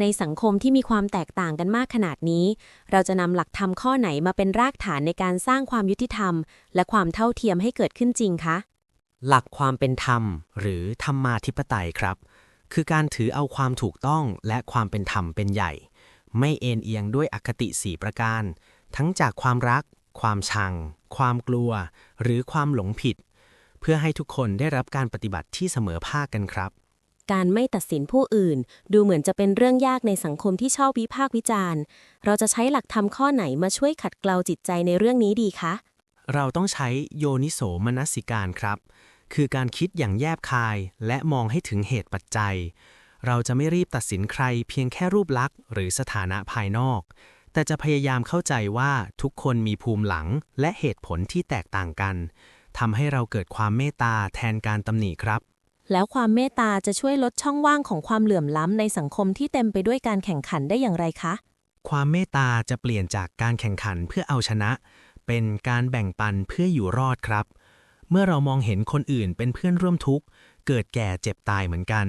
ในสังคมที่มีความแตกต่างกันมากขนาดนี้ เราจะนำหลักธรรมข้อไหนมาเป็นรากฐานในการสร้างความยุติธรรม และความเท่าเทียมให้เกิดขึ้นจริงคะ หลักความเป็นธรรม หรือธรรมาธิปไตยครับ คือการถือเอาความถูกต้องและความเป็นธรรมเป็นใหญ่ ไม่เอ็นเอียงด้วยอคติสีประการ ทั้งจากความรัก ความชัง ความกลัว หรือความหลงผิด เพื่อให้ทุกคนได้รับการปฏิบัติที่เสมอภาคกันครับ การไม่ตัดสินผู้อื่น ดูเหมือนจะเป็นเรื่องยากในสังคมที่ชอบวิพากษ์วิจารณ์ เราจะใช้หลักธรรมข้อไหนมาช่วยขัดเกลาจิตใจในเรื่องนี้ดีคะ เราต้องใช้โยนิโสมนสิการครับ คือการคิดอย่างแยบคายและมองให้ถึงเหตุปัจจัย เราจะไม่รีบตัดสินใครเพียงแค่รูปลักษณ์ หรือสถานะภายนอก แต่จะพยายามเข้าใจว่าทุกคนมีภูมิหลังและเหตุผลที่แตกต่างกันทำให้เราเกิดความเมตตาแทนการตำหนิครับ แล้วความเมตตาจะช่วยลดช่องว่างของความเหลื่อมล้ำในสังคมที่เต็มไปด้วยการแข่งขันได้อย่างไรคะ ความเมตตาจะเปลี่ยนจากการแข่งขันเพื่อเอาชนะ เป็นการแบ่งปันเพื่ออยู่รอดครับ เมื่อเรามองเห็นคนอื่นเป็นเพื่อนร่วมทุกข์ เกิดแก่เจ็บตายเหมือนกัน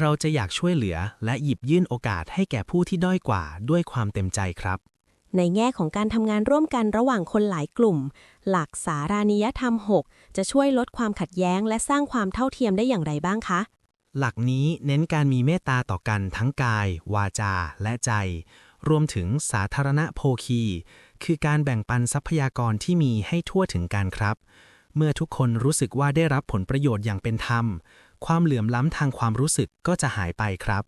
เราจะอยากช่วยเหลือและหยิบยื่นโอกาสให้แก่ผู้ที่ด้อยกว่าด้วยความเต็มใจครับ ในแง่ของการทำงานร่วมกันระหว่างคนหลายกลุ่ม หลักสารานิยธรรม 6 จะช่วยลดความขัดแย้ง และสร้างความเท่าเทียมได้อย่างไรบ้างคะ หลักนี้เน้นการมีเมตตาต่อกันทั้งกาย วาจา และใจ รวมถึงสาธารณโภคี คือการแบ่งปันทรัพยากรที่มีให้ทั่วถึงกันครับ เมื่อทุกคนรู้สึกว่าได้รับผลประโยชน์อย่างเป็นธรรม ความเหลื่อมล้ำทางความรู้สึกก็จะหายไปครับ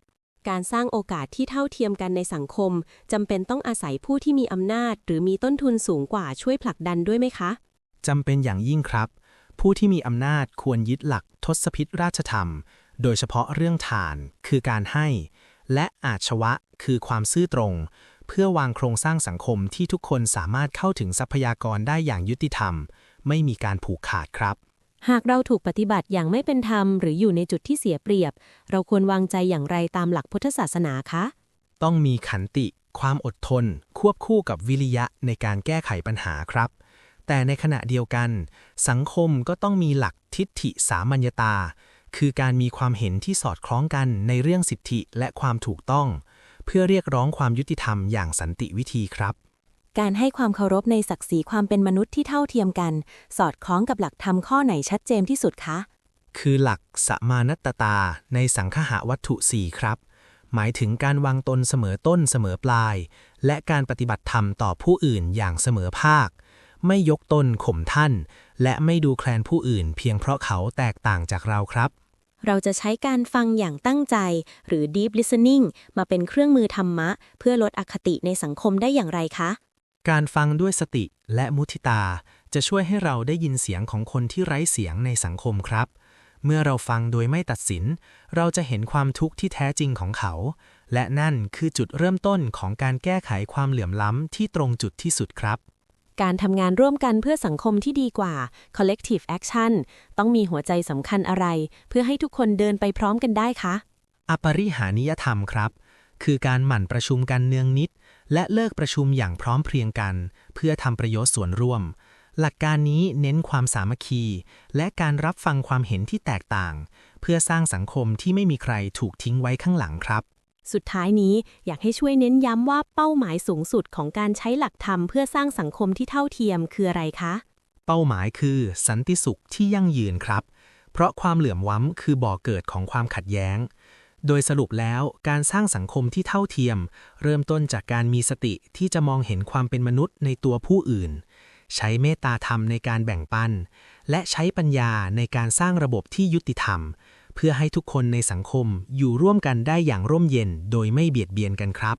การสร้างโอกาสที่เท่าเทียมกันในสังคมจำเป็นต้องอาศัยผู้ที่มีอำนาจ หรือมีต้นทุนสูงกว่าช่วยผลักดันด้วยไหมคะจำเป็นอย่างยิ่งครับ ผู้ที่มีอำนาจควรยึดหลักทศพิธราชธรรม โดยเฉพาะเรื่องทานคือการให้ และอาชวะคือความซื่อตรง เพื่อวางโครงสร้างสังคมที่ทุกคนสามารถเข้าถึงทรัพยากรได้อย่างยุติธรรม ไม่มีการผูกขาดครับ หากเราถูกปฏิบัติอย่างไม่เป็นธรรม หรืออยู่ในจุดที่เสียเปรียบ เราควรวางใจอย่างไรตามหลักพุทธศาสนาคะ ต้องมีขันติ ความอดทน ควบคู่กับวิริยะในการแก้ไขปัญหาครับ แต่ในขณะเดียวกัน สังคมก็ต้องมีหลักทิฏฐิสามัญญตา คือการมีความเห็นที่สอดคล้องกันในเรื่องสิทธิและความถูกต้อง เพื่อเรียกร้องความยุติธรรมอย่างสันติวิธีครับ การให้ความเคารพในศักดิ์ศรีความเป็นมนุษย์ที่เท่าเทียมกัน สอดคล้องกับหลักธรรมข้อไหนชัดเจนที่สุดคะ คือหลักสมานัตตาในสังคหวัตถุสี่ครับ หมายถึงการวางตนเสมอต้นเสมอปลาย และการปฏิบัติธรรมต่อผู้อื่นอย่างเสมอภาค ไม่ยกตนข่มท่าน และไม่ดูแคลนผู้อื่น เพียงเพราะเขาแตกต่างจากเราครับเราจะใช้การฟังอย่างตั้งใจ หรือ deep listening มาเป็นเครื่องมือธรรมะ เพื่อลดอคติในสังคมได้อย่างไรคะ การฟังด้วยสติและมุทิตา จะช่วยให้เราได้ยินเสียงของคนที่ไร้เสียงในสังคมครับ เมื่อเราฟังโดยไม่ตัดสิน เราจะเห็นความทุกข์ที่แท้จริงของเขา และนั่นคือจุดเริ่มต้นของการแก้ไขความเหลื่อมล้ำที่ตรงจุดที่สุดครับการทำงานร่วมกันเพื่อสังคมที่ดีกว่า collective action ต้องมีหัวใจสำคัญอะไร เพื่อให้ทุกคนเดินไปพร้อมกันได้คะ อปริหานิยธรรมครับ คือการหมั่นประชุมกันเนืองนิด และเลิกประชุมอย่างพร้อมเพรียงกัน เพื่อทำประโยชน์ส่วนร่วม หลักการนี้เน้นความสามัคคี และการรับฟังความเห็นที่แตกต่าง เพื่อสร้างสังคมที่ไม่มีใครถูกทิ้งไว้ข้างหลังครับสุดท้ายนี้อยากให้ช่วยเน้นย้ำว่าเป้าหมายสูงสุดของการใช้หลักธรรมเพื่อสร้างสังคมที่เท่าเทียมคืออะไรคะ เป้าหมายคือสันติสุขที่ยั่งยืนครับ เพราะความเหลื่อมล้ำคือบ่อเกิดของความขัดแย้ง โดยสรุปแล้วการสร้างสังคมที่เท่าเทียม เริ่มต้นจากการมีสติที่จะมองเห็นความเป็นมนุษย์ในตัวผู้อื่น ใช้เมตตาธรรมในการแบ่งปัน และใช้ปัญญาในการสร้างระบบที่ยุติธรรม เพื่อให้ทุกคนในสังคมอยู่ร่วมกันได้อย่างร่มเย็นโดยไม่เบียดเบียนกันครับ